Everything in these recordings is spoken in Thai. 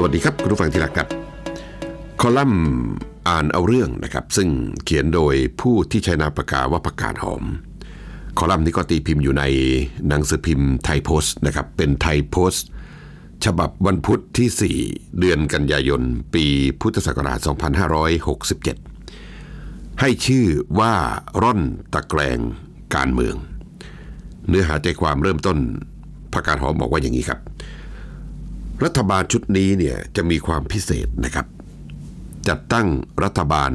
สวัสดีครับคุณผู้ฟังที่รักครับ คอลัมน์อ่านเอาเรื่องนะครับ ซึ่งเขียนโดยผู้ที่ใช้นามปากกาว่าประกาศหอม คอลัมน์นี้ก็ตีพิมพ์อยู่ในหนังสือพิมพ์ไทยโพสต์นะครับ เป็นไทยโพสต์ ฉบับวันพุธที่ 4 เดือนกันยายน ปีพุทธศักราช 2567 ให้ชื่อว่าร่อนตะแกรงการเมือง เนื้อหาใจความเริ่มต้นประกาศหอมบอกว่าอย่างนี้ครับ รัฐบาลชุดนี้เนี่ยจะมีความพิเศษนะครับ จัดตั้งรัฐบาล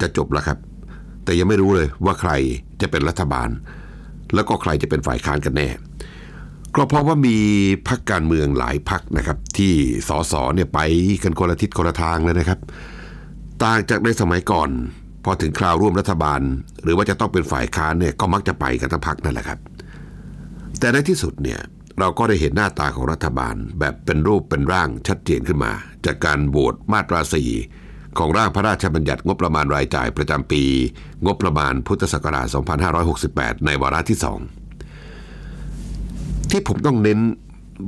จะจบแล้วครับ แต่ยังไม่รู้เลยว่าใครจะเป็นรัฐบาล แล้วก็ใครจะเป็นฝ่ายค้านกันแน่ ก็เพราะว่ามีพักการเมืองหลายพักนะครับ ที่สสเนี่ยไปกันคนละทิศคนละทางเลยนะครับ ต่างจากในสมัยก่อน พอถึงคราวร่วมรัฐบาล หรือว่าจะต้องเป็นฝ่ายค้านเนี่ยก็มักจะไปกันทั้งพักนั่นแหละครับ แต่ในที่สุดเนี่ย เราก็ได้เห็นหน้าตาของรัฐบาล แบบเป็นรูปเป็นร่างชัดเจนขึ้นมา จากการโหวตมาตราสีของร่างพระราชบัญญัติงบประมาณรายจ่ายประจำปี งบประมาณพุทธศักราช 2568 ในวาระที่2ที่ผมต้องเน้น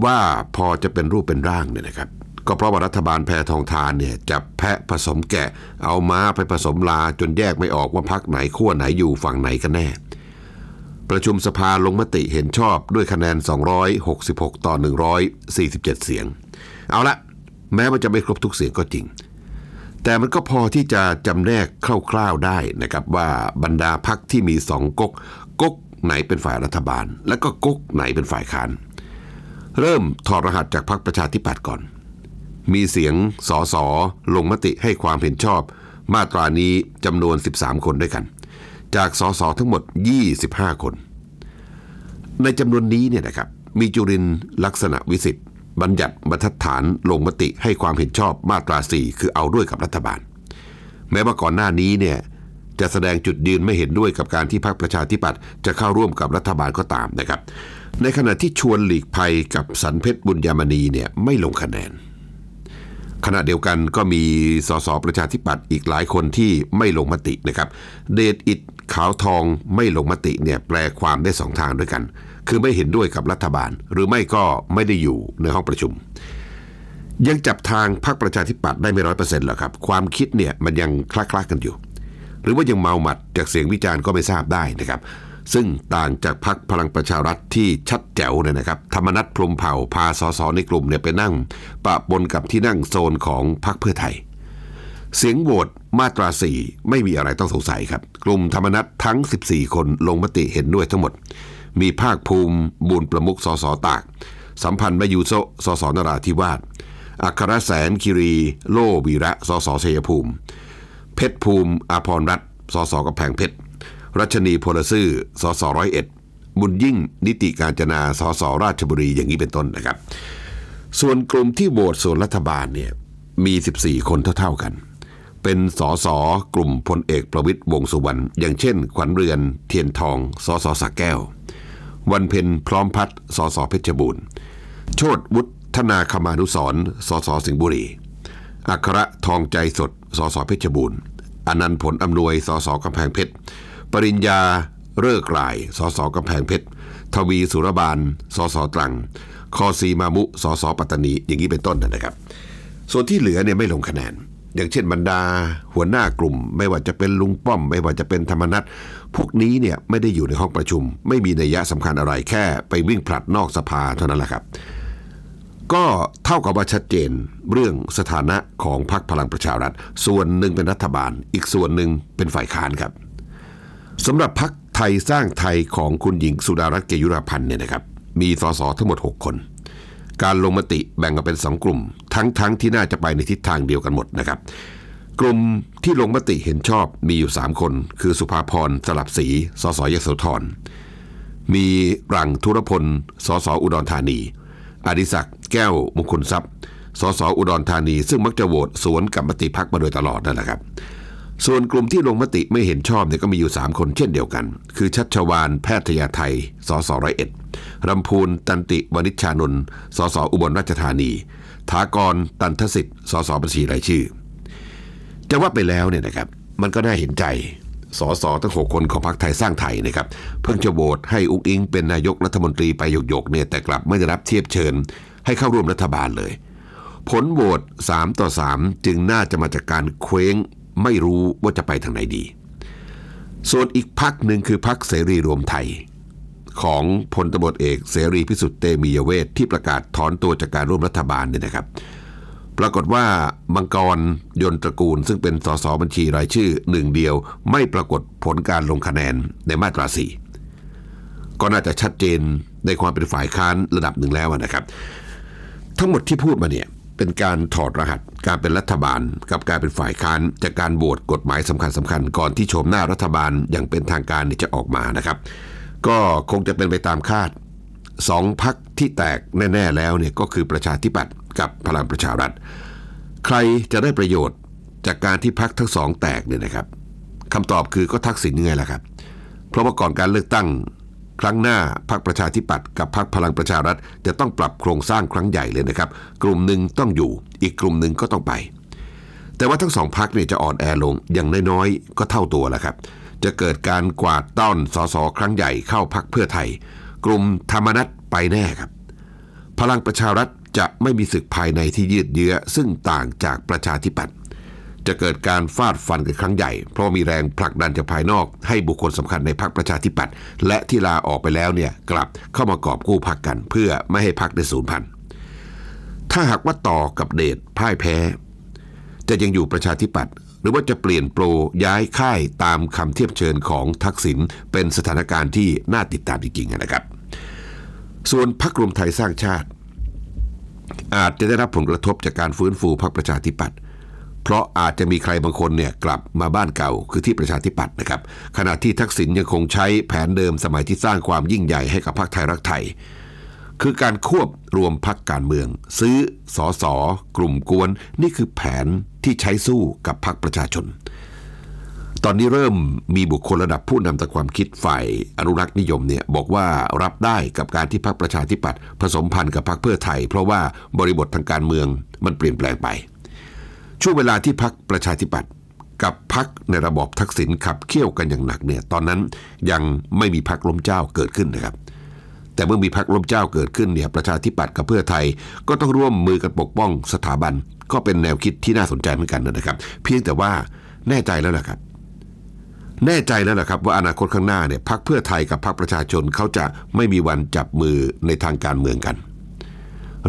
ว่าพอจะเป็นรูปเป็นร่างเนี่ยนะครับ ก็เพราะว่ารัฐบาลแพทองทานเนี่ยจะแพะผสมแกะ เอาม้าไปผสมลาจนแยกไม่ออกว่าพักไหนขั้วไหนอยู่ฝั่งไหนกันแน่ ประชุมสภาลงมติเห็นชอบด้วยคะแนน 266 ต่อ 147 เสียง เอาละแม้มันจะไม่ครบทุกเสียงก็จริง แต่มันก็พอที่จะจำแนกคร่าวๆได้นะครับว่าบรรดาพักที่มีสองก๊กก๊กไหนเป็นฝ่ายรัฐบาล และก็ก๊กไหนเป็นฝ่ายค้าน เริ่มถอดรหัสจากพักประชาธิปัตย์ก่อน มีเสียงสอสอลงมติให้ความเห็นชอบ มาตรานี้จำนวน 13 คนด้วยกัน จากสสทั้งหมด 25 คน ในจำนวนนี้เนี่ยนะครับมีจุรินลักษณะวิสิทธิ์บัญญัติบรรทัดฐานลงมติให้ความเห็นชอบมาตรา 4 คือเอาด้วยกับรัฐบาล แม้ว่าก่อนหน้านี้เนี่ยจะแสดงจุดยืนไม่เห็นด้วยกับการที่พรรคประชาธิปัตย์จะเข้าร่วมกับรัฐบาลก็ตามนะครับ ในขณะที่ชวนหลีกภัยกับสันเพชรบุญยามณีเนี่ยไม่ลงคะแนน ขณะเดียวกันก็มีสสประชาธิปัตย์อีกหลายคนที่ไม่ลงมตินะครับ เดชอิด ขาวทองไม่ลงมติเนี่ยแปลความได้สองทางด้วยกัน คือไม่เห็นด้วยกับรัฐบาล หรือไม่ก็ไม่ได้อยู่ในห้องประชุม ยังจับทางพรรคประชาธิปัตย์ได้ไม่ร้อยเปอร์เซ็นต์หรอกครับ ความคิดเนี่ยมันยังคลาๆกันอยู่ หรือว่ายังเมาหมัดจากเสียงวิจารณ์ก็ไม่ทราบได้นะครับ ซึ่งต่างจากพรรคพลังประชารัฐที่ชัดแจ๋วเนี่ยนะครับ ธรรมนัฐพรมเผ่าพาสสในกลุ่มเนี่ยไปนั่ง ปะปนกับที่นั่งโซนของพรรคเพื่อไทย เสียงโหวตมาตรา4ไม่มีอะไรต้องสงสัยครับ กลุ่มธรรมนัตทั้ง 14 คนลงมติเห็นด้วยทั้งหมด มีภาคภูมิบุญประมุขสสตาก สัมพันธ์มยูโซสสนราธิวาสอัครแสนคิรี โลวีระสสชัยภูมิ เพชรภูมิอาพรรัตน์สสกำแพงเพชร รัชนีพลซื่อสสร้อยเอ็ดบุญยิ่งนิติการจนาสสราชบุรีอย่างนี้เป็นต้นนะครับ ส่วนกลุ่มที่โหวตส่วนรัฐบาลเนี่ยมี 14 คนเท่าๆกัน เป็นสสกลุ่มพลเอกประวิตยวงสุวรรณอย่างเช่น ขวัญเรือน เทียนทองสสสักแก้ว วันเพ็ญพร้อมพัฒน์สสเพชรบูรณ์โชตวุฒนาคมานุสรณ์สสสิงห์บุรีอัครทองใจสดสสเพชรบูรณ์อนันต์ผลอำนวยสสกำแพงเพชร ปริญญาเลิกรายสสกำแพงเพชร ทวีสุรบาลสสตรัง คอซีมามุสสปัตตานีอย่างนี้เป็นต้นนะครับ ส่วนที่เหลือเนี่ยไม่ลงคะแนน อย่างเช่นบรรดาหัวหน้ากลุ่ม ไม่ว่าจะเป็นลุงป้อม ไม่ว่าจะเป็นธรรมนัตพวกนี้เนี่ยไม่ได้อยู่ในห้องประชุม ไม่มีนัยยะสำคัญอะไรแค่ไปวิ่งผลัดนอกสภาเท่านั้นแหละครับ ก็เท่ากับว่าชัดเจนเรื่องสถานะของพรรคพลังประชารัฐ ส่วนหนึ่งเป็นรัฐบาล อีกส่วนหนึ่งเป็นฝ่ายค้านครับสำหรับพรรคไทยสร้างไทยของคุณหญิงสุดารัตน์เกยุราพันธ์เนี่ยนะครับมีสสทั้งหมด 6 คน การลงมติแบ่งออกเป็น 2 กลุ่ม ทั้งๆทที่น่าจะไปในทิศทางเดียวกันหมดนะครับ กลุ่มที่ลงมติเห็นชอบมีอยู่ 3 คน คือสุภาพรสลับศรีสสยโสธรมีรังธุรพลสสอุดรธานี อดิศักดิ์แก้วมงคลทรัพย์สสอุดรธานี ซึ่งมักจะโหวตสวนกับมติพักมาโดยตลอดนั่นแหละครับ ส่วนกลุ่มที่ลงมติไม่เห็นชอบเนี่ยก็มีอยู่ 3 คนเช่นเดียวกัน คือชัชวานแพทยาไทย สสร้อยเอ็ดรำพูนตันติวณิชชานนท์สสอุบลราชธานี ถากรตันทสิทธิ์สสบัญชีรายชื่อ จะว่าไปแล้วเนี่ยนะครับ มันก็น่าเห็นใจสสทั้งหกคนของพรรคไทยสร้างไทยนะครับ เพิ่งจะโหวตให้อุ้งอิงเป็นนายกรัฐมนตรีไปหยกๆเนี่ยแต่กลับไม่ได้รับเทียบเชิญ ให้เข้าร่วมรัฐบาลเลย ผลโหวต3ต่อ 3 จึงน่าจะมาจากการเคว้ง ไม่รู้ว่าจะไปทางไหนดี ส่วนอีกพักหนึ่งคือพักเสรีรวมไทย ของพลตบเอกเสรีพิสุทธิ์เตมียเวทที่ประกาศถอนตัวจากการร่วมรัฐบาลเนี่ยนะครับ ปรากฏว่ามังกรยนตระกูล ซึ่งเป็นสสบัญชีรายชื่อหนึ่งเดียว ไม่ปรากฏผลการลงคะแนนในมาตราสี่ก็น่าจะชัดเจนในความเป็นฝ่ายค้านระดับหนึ่งแล้วนะครับ ทั้งหมดที่พูดมาเนี่ยเป็นการถอดรหัส การเป็นรัฐบาลกับการเป็นฝ่ายค้านจากการโหวตกฎหมายสำคัญสคัญๆก่อนที่โฉมหน้ารัฐบาลอย่างเป็นทางการเนี่ยจะออกมานะครับ ก็คงจะเป็นไปตามคาดสองพักที่แตกแน่ ๆ แล้วเนี่ยก็คือประชาธิปัตย์กับพลังประชารัฐ ใครจะได้ประโยชน์จากการที่พักทั้งสองแตกเนี่ยนะครับคำตอบคือก็ทักษิณยังไงล่ะครับ เพราะว่าก่อนการเลือกตั้ง ครั้งหน้าพรรคประชาธิปัตย์กับพรรคพลังประชารัฐจะต้องปรับโครงสร้างครั้งใหญ่เลยนะครับ กลุ่มหนึ่งต้องอยู่ อีกกลุ่มหนึ่งก็ต้องไป แต่ว่าทั้งสองพรรคเนี่ยจะอ่อนแอลงอย่างน้อยๆก็เท่าตัวแล้วครับ จะเกิดการกวาดต้อนสสครั้งใหญ่เข้าพรรคเพื่อไทย กลุ่มธรรมนัตไปแน่ครับ พลังประชารัฐจะไม่มีศึกภายในที่ยืดเยื้อซึ่งต่างจากประชาธิปัตย์ จะเกิดการฟาดฟันกันครั้งใหญ่ เพราะมีแรงผลักดันจากภายนอก ให้บุคคลสำคัญในพรรคประชาธิปัตย์และที่ลาออกไปแล้วเนี่ยกลับเข้ามากอบกู้พรรคกัน เพื่อไม่ให้พรรคได้สูญพันธุ์ถ้าหากว่าต่อกับเดชพ่ายแพ้ จะยังอยู่ประชาธิปัตย์หรือว่าจะเปลี่ยนโปรย้ายค่ายตามคำเทียบเชิญของทักษิณเป็นสถานการณ์ที่น่าติดตามจริงๆนะครับ ส่วนพรรครวมไทยสร้างชาติ อาจจะได้รับผลกระทบจากการฟื้นฟูพรรคประชาธิปัตย์ เพราะอาจจะมีใครบางคนเนี่ยกลับมาบ้านเก่าคือที่ประชาธิปัตย์นะครับ ขณะที่ทักษิณยังคงใช้แผนเดิมสมัยที่สร้างความยิ่งใหญ่ให้กับพรรคไทยรักไทย คือการควบรวมพักการเมือง ซื้อสอสอกลุ่มกวน นี่คือแผนที่ใช้สู้กับพรรคประชาชน ตอนนี้เริ่มมีบุคคลระดับผู้นำทางความคิดฝ่ายอนุรักษ์นิยมเนี่ยบอกว่ารับได้กับการที่พรรคประชาธิปัตย์ผสมพันธ์กับพรรคเพื่อไทย เพราะว่าบริบททางการเมืองมันเปลี่ยนแปลงไป ช่วงเวลาที่พรรคประชาธิปัตย์กับพรรคในระบอบทักษิณขับเคี่ยวกันอย่างหนักเนี่ยตอนนั้นยังไม่มีพรรคล้มเจ้าเกิดขึ้นนะครับ แต่เมื่อมีพรรคล้มเจ้าเกิดขึ้นเนี่ยประชาธิปัตย์กับเพื่อไทยก็ต้องร่วมมือกันปกป้องสถาบัน ก็เป็นแนวคิดที่น่าสนใจเหมือนกันนะครับ เพียงแต่ว่าแน่ใจแล้วนะครับ แน่ใจแล้วนะครับว่าอนาคตข้างหน้าเนี่ยพรรคเพื่อไทยกับพรรคประชาชนเขาจะไม่มีวันจับมือในทางการเมืองกัน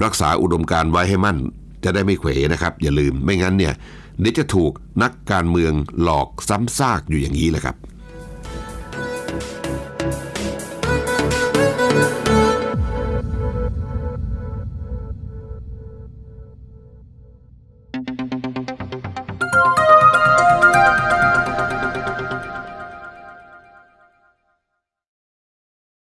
รักษาอุดมการไว้ให้มั่น จะได้ไม่เขวนะครับ อย่าลืมไม่งั้นเนี่ยเดี๋ยวจะถูกนักการเมืองหลอกซ้ำซากอยู่อย่างนี้แหละครับ